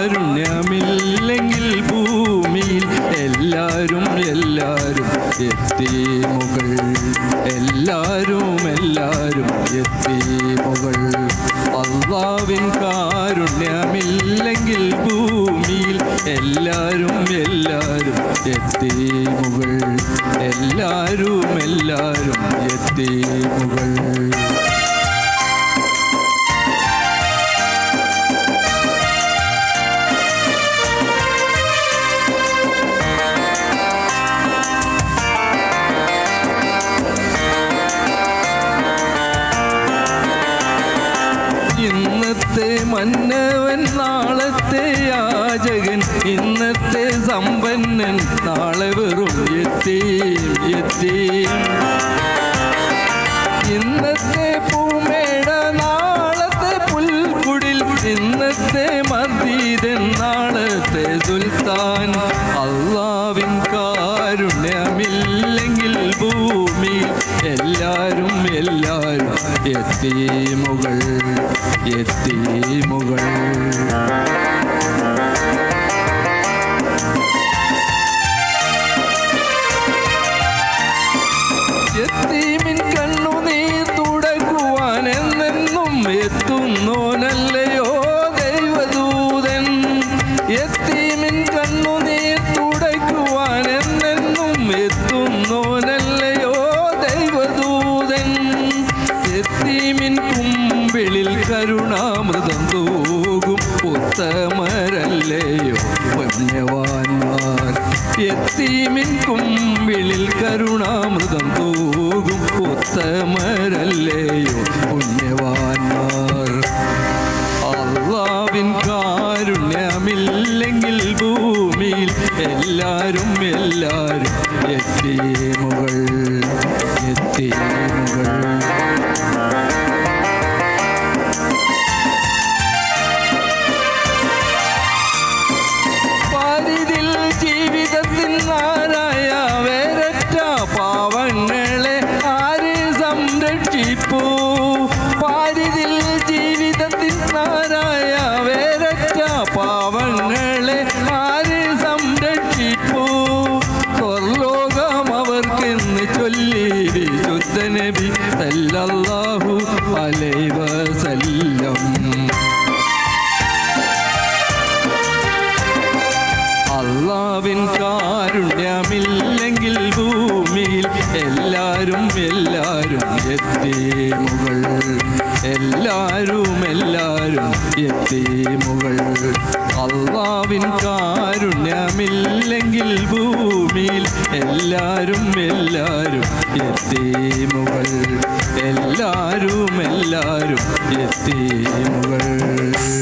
കാരുണ്യമില്ലെങ്കിൽ ഭൂമിയിൽ എല്ലാരും എല്ലാരും എത്തി മുകൾ. എല്ലാരും എല്ലാരും എത്തി മുകൾ. അള്ളാവിൻ കാരുണ്യമില്ലെങ്കിൽ ഭൂമിയിൽ എല്ലാരും എല്ലാരും എത്തി മുകൾ. എല്ലാരും എല്ലാരും എത്തി മുകൾ. നാളത്തെ യാചകൻ ഇന്നത്തെ സമ്പന്നൻ നാളെ വെറും എത്തി എത്തി. ഇന്നത്തെ പൂമേട നാളത്തെ പുൽക്കുടിൽ ഇന്നത്തെ മദീതൻ നാളത്തെ സുൽത്താൻ. അള്ളാവിൻ കാരുണ്യമില്ലെങ്കിൽ ഭൂമി എല്ലാരും എല്ലാരും എത്തി. മുകൾ കണ്ണു നീ തുടക്കുവാൻ എന്നെന്നും എത്തുന്നോനല്ലയോ ദൈവദൂതൻ കണ്ണു നീ തുടക്കുവാൻ എന്നെന്നും എത്തുന്നോനല്ലയോ കരുണാമൃതം തൂകും. ഉത്തമരല്ലയോ പുണ്യവാന്മാർ. എത്തീമിൻ കുമ്പിളിൽ കരുണാമൃതം തൂകും. ഉത്തമരല്ലയോ പുണ്യവാന്മാർ. അള്ളാവിൻ കാരുണ്യമില്ലെങ്കിൽ ഭൂമിയിൽ എല്ലാരും എല്ലാരും എത്തി മുകൾ. भी കാരുണ്യമില്ലെങ്കിൽ ഭൂമിയിൽ എല്ലാരും എല്ലാരും എത്തി മുകൾ. എല്ലാരും എല്ലാരും എത്തി മുകൾ. അള്ളാവിൻ കാരുണ്യമില്ലെങ്കിൽ ഭൂമിയിൽ എല്ലാരും എല്ലാരും എത്തി മുകൾ. എല്ലാരും എല്ലാരും എത്തി മുകൾ. Thank you